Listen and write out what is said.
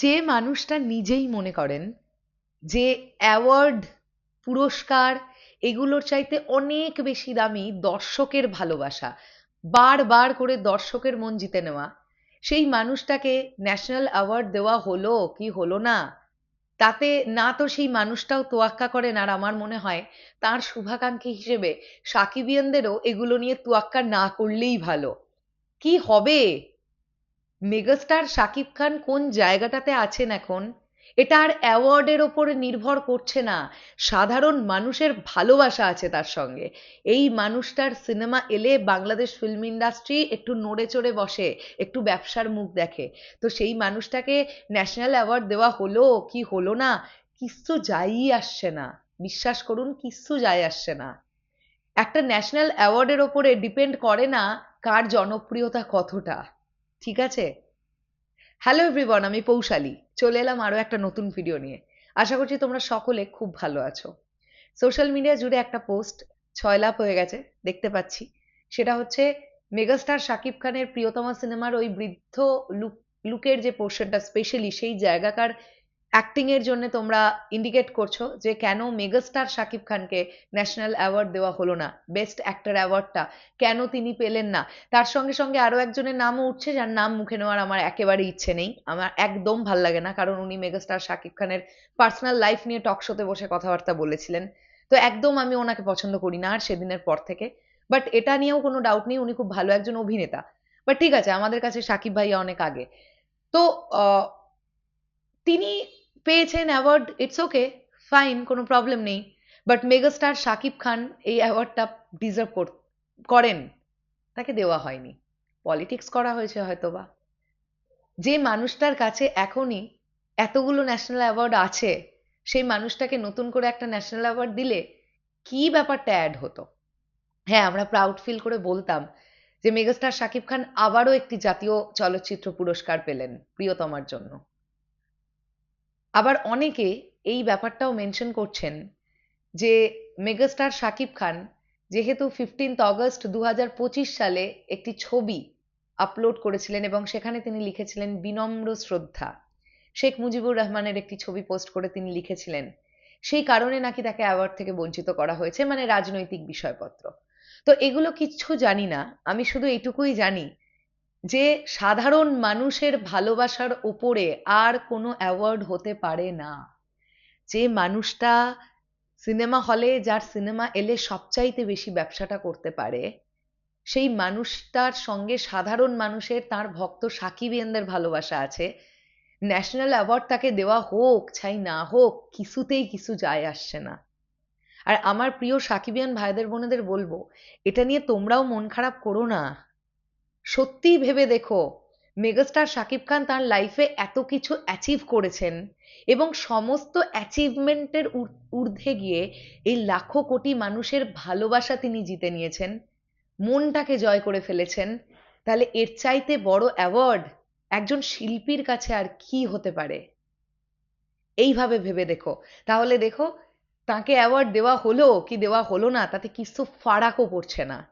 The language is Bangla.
যে মানুষটা নিজেই মনে করেন, যে অ্যাওয়ার্ড, পুরস্কার, এগুলোর চাইতে অনেক বেশি দামি দর্শকের ভালোবাসা বারবার করে দর্শকের মন জিতে নেওয়া, সেই মানুষটাকে ন্যাশনাল অ্যাওয়ার্ড দেওয়া হলো কি হলো না, তাতে না তো সেই মানুষটাও তোয়াক্কা করেন আর আমার মনে হয় তার শুভাকাঙ্ক্ষী হিসেবে সাকিবিয়ানদেরও এগুলো নিয়ে তোয়াক্কা না করলেই ভালো। কি হবে? মেগাস্টার শাকিব খান কোন জায়গাটাতে আছেন এখন? এটা আর অ্যাওয়ার্ডের ওপরে নির্ভর করছে না। সাধারণ মানুষের ভালোবাসা আছে তার সঙ্গে। এই মানুষটার সিনেমা এলে বাংলাদেশ ফিল্ম ইন্ডাস্ট্রি একটু নড়ে চড়ে বসে, একটু ব্যবসার মুখ দেখে। তো সেই মানুষটাকে ন্যাশনাল অ্যাওয়ার্ড দেওয়া হলো কি হলো না? কিচ্ছু যাই আসছে না। বিশ্বাস করুন, কিচ্ছু যায় আসছে না। একটা ন্যাশনাল অ্যাওয়ার্ডের ওপরে ডিপেন্ড করে না কার জনপ্রিয়তা কতটা। ঠিক আছে? হ্যালো এভরিওয়ান আমি পৌশালী। চলে এলাম আরও একটা নতুন ভিডিও নিয়ে। আশা করছি তোমরা সকলে খুব ভালো আছো। সোশ্যাল মিডিয়া জুড়ে একটা পোস্ট ছয় লাভ হয়ে গেছে, দেখতে পাচ্ছি। সেটা হচ্ছে মেগাস্টার শাকিব খানের প্রিয়তমা সিনেমার ওই বৃদ্ধ লুক লুকের যে পোর্শনটা স্পেশালি সেই জায়গাকার অ্যাক্টিং এর জন্য তোমরা ইন্ডিকেট করছ যে কেন মেগাস্টার শাকিব খানকে ন্যাশনাল অ্যাওয়ার্ড দেওয়া হলো না বেস্ট অ্যাক্টর অ্যাওয়ার্ডটা কেন তিনি পেলেন না? তার সঙ্গে সঙ্গে আরও একজনের নামও উঠছে যার নাম মুখে নেওয়ার আমার একেবারে ইচ্ছে নেই। আমার একদম ভালো লাগে না, কারণ উনি মেগাস্টার শাকিব খানের পার্সোনাল লাইফ নিয়ে টক শোতে বসে কথাবার্তা বলেছিলেন। তো একদম আমি ওনাকে পছন্দ করি না আর সেদিনের পর থেকে। বাট এটা নিয়েও কোনো ডাউট নেই, উনি খুব ভালো একজন অভিনেতা। বাট ঠিক আছে, আমাদের কাছে সাকিব ভাইয়া অনেক আগে। তো তিনি পেয়েছেন অ্যাওয়ার্ড ইটস ওকে ফাইন কোনো প্রবলেম নেই বাট মেগাস্টার শাকিব খান এই অ্যাওয়ার্ডটা ডিজার্ভ করেন তাকে দেওয়া হয়নি। পলিটিক্স করা হয়েছে হয়তোবা যে মানুষটার কাছে এখনই এতগুলো ন্যাশনাল অ্যাওয়ার্ড আছে, সেই মানুষটাকে নতুন করে একটা ন্যাশনাল অ্যাওয়ার্ড দিলে কি ব্যাপারটা অ্যাড হতো? হ্যাঁ আমরা প্রাউড ফিল করে বলতাম যে মেগাস্টার শাকিব খান আবারও একটি জাতীয় চলচ্চিত্র পুরস্কার পেলেন, প্রিয়তমার জন্য। আবার অনেকে এই ব্যাপারটাও মেনশন করছেন যে মেগাস্টার শাকিব খান যেহেতু ফিফটিন্থ অগস্ট দু হাজার পঁচিশ সালে একটি ছবি আপলোড করেছিলেন এবং সেখানে তিনি লিখেছিলেন বিনম্র শ্রদ্ধা। শেখ মুজিবুর রহমানের একটি ছবি পোস্ট করে তিনি লিখেছিলেন। সেই কারণে নাকি তাকে অ্যাওয়ার্ড থেকে বঞ্চিত করা হয়েছে মানে রাজনৈতিক বিষয়পত্র। তো এগুলো কিচ্ছু জানি না, আমি শুধু এইটুকুই জানি যে সাধারণ মানুষের ভালোবাসার ওপরে আর কোনো অ্যাওয়ার্ড হতে পারে না। যে মানুষটা সিনেমা হলে যার সিনেমা এলে সবচাইতে বেশি ব্যবসাটা করতে পারে, সেই মানুষটার সঙ্গে সাধারণ মানুষের তার ভক্ত সাকিবিয়ানদের ভালোবাসা আছে। ন্যাশনাল অ্যাওয়ার্ড তাকে দেওয়া হোক চাই না হোক, কিছুতেই কিছু যায় আসছে না। আর আমার প্রিয় সাকিবিয়ান ভাইদের বোনেদের বলব, এটা নিয়ে তোমরাও মন খারাপ করো না। সত্যিই ভেবে দেখো, মেগাস্টার শাকিব খান তার লাইফে এত কিছু অ্যাচিভ করেছেন এবং সমস্ত অ্যাচিভমেন্টের ঊর্ধ্বে গিয়ে এই লাখো কোটি মানুষের ভালোবাসা তিনি জিতে নিয়েছেন, মনটাকে জয় করে ফেলেছেন। তাহলে এর চাইতে বড় অ্যাওয়ার্ড একজন শিল্পীর কাছে আর কি হতে পারে? এইভাবে ভেবে দেখো। তাহলে দেখো, তাকে অ্যাওয়ার্ড দেওয়া হলো কি দেওয়া হলো না, তাতে কিছু ফারাকও পড়ছে না।